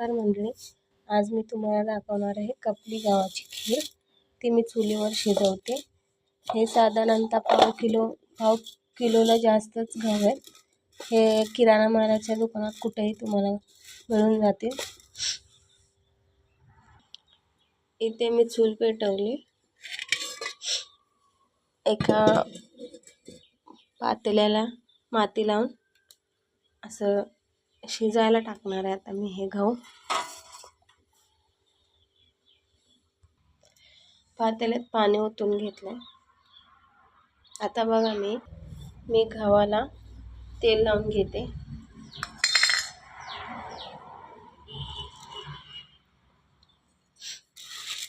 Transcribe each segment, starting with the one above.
नमस्कार मंडळी. आज मी तुम्हाला दाखवणार आहे कपली गावाची खीर. ती मी चुलीवर शिजवते. हे साधारणतः पाव किलो पाव किलोला जास्तच घाव आहे. हे किराणा मालाच्या दुकानात कुठेही तुम्हाला मिळून जातील. इथे मी चूल पेटवली. एका पातेल्याला माती लावून असं शिजायला टाकणार आहे. आता मी हे गहू पातेल्यात पाणी ओतून घेतलं आता बघा मी मी गव्हाला तेल लावून घेते.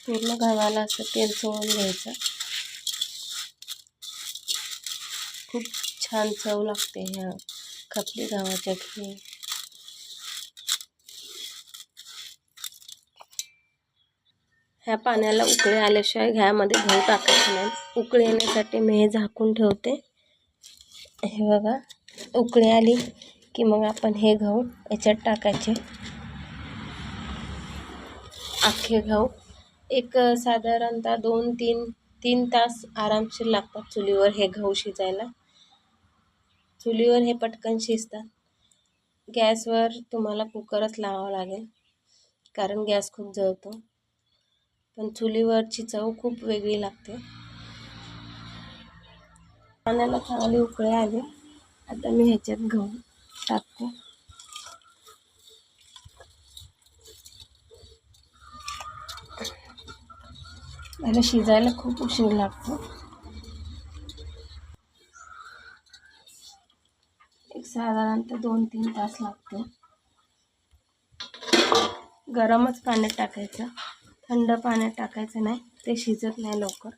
पूर्ण गव्हाला असं तेल सोडून घ्यायचं. खूप छान चव लागते ह्या खपली गव्हाच्या खीर ह्या पाण्याला उकळी आल्याशिवाय ह्यामध्ये गहू टाकायचं नाही. उकळी येण्यासाठी मी हे झाकून ठेवते. हे बघा उकळी आली की मग आपण हे गहू याच्यात टाकायचे. अख्खे गहू. एक साधारणतः दोन तीन तीन तास आरामशीर लागतात चुलीवर हे गहू शिजायला. चुलीवर हे पटकन शिजतात. गॅसवर तुम्हाला कुकरच लावावा लागेल कारण गॅस खूप जळतो. पण चुलीवरची चव खूप वेगळी लागते. पाण्याला चांगली उकळे आले. आता मी ह्याच्यात गहू टाकते. याला शिजायला खूप उशीर लागतो. एक साधारणतः दोन तीन तास लागतो. गरमच पाण्यात टाकायचं. थंड पाण्यात टाकायचं नाही ते शिजत नाही लवकर.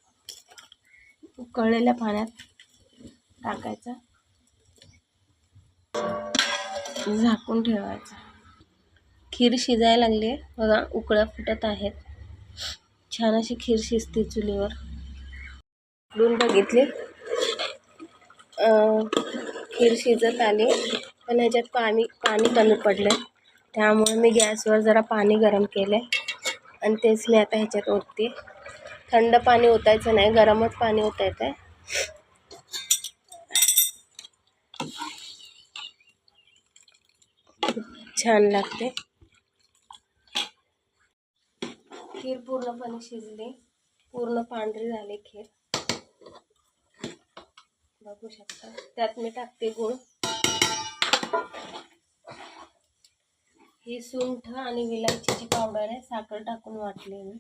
उकळलेल्या पाण्यात टाकायचं. झाकून ठेवायचं. खीर शिजायला लागली आहे बघा उकळ्या फुटत आहेत. छान अशी खीर शिजते चुलीवर. उकडून बघितले. खीर शिजत आली. पण ह्याच्यात पाणी पाणी कमी पडलं त्यामुळे मी गॅसवर जरा पाणी गरम केलं आणि तेच मी आता ह्याच्यात ओतते. थंड पाणी ओतायचं नाही गरमच पाणी ओतायचं आहे छान लागते. खीर पूर्णपणे शिजली. पूर्ण पांढरी झाली खीर. बघू शकता. त्यात मी टाकते गुळ. ही सुंठ आणि विलायचीची पावडर आहे साखर टाकून वाटली मी.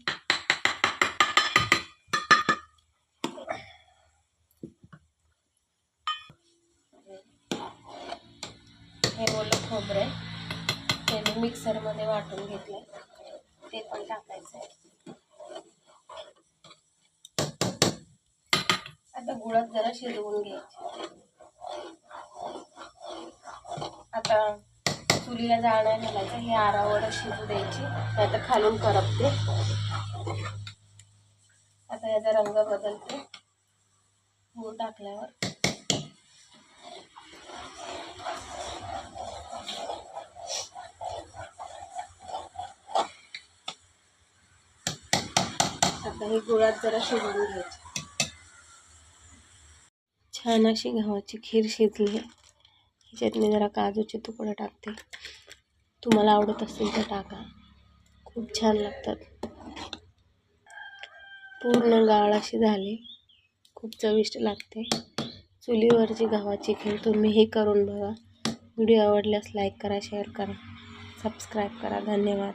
हे ओलं खोबरं ते मी मिक्सरमध्ये वाटून घेतलं ते पण टाकायचं आहे. आता गुळात जरा शिजवून घ्यायचे. आता चुलीला जाळ नाही घालायचं हे आरावर शिजू द्यायची आता खालून करपते. आता याचा रंग बदलते. गूळ टाकल्यावर. आता हे गुळात जरा शिजवून घ्यायचं. छान अशी गव्हाची खीर शिजली आहे. ह्याच्यात मी जरा काजूचे तुकडे टाकते. तुम्हाला आवडत असेल तर टाका. खूप छान लागतात. पूर्ण गाळ अशी झाली. खूप चविष्ट लागते. चुलीवरची गव्हाची खीर तुम्हीही करून बघा. व्हिडिओ आवडल्यास लाईक करा शेअर करा. सबस्क्राईब करा. धन्यवाद.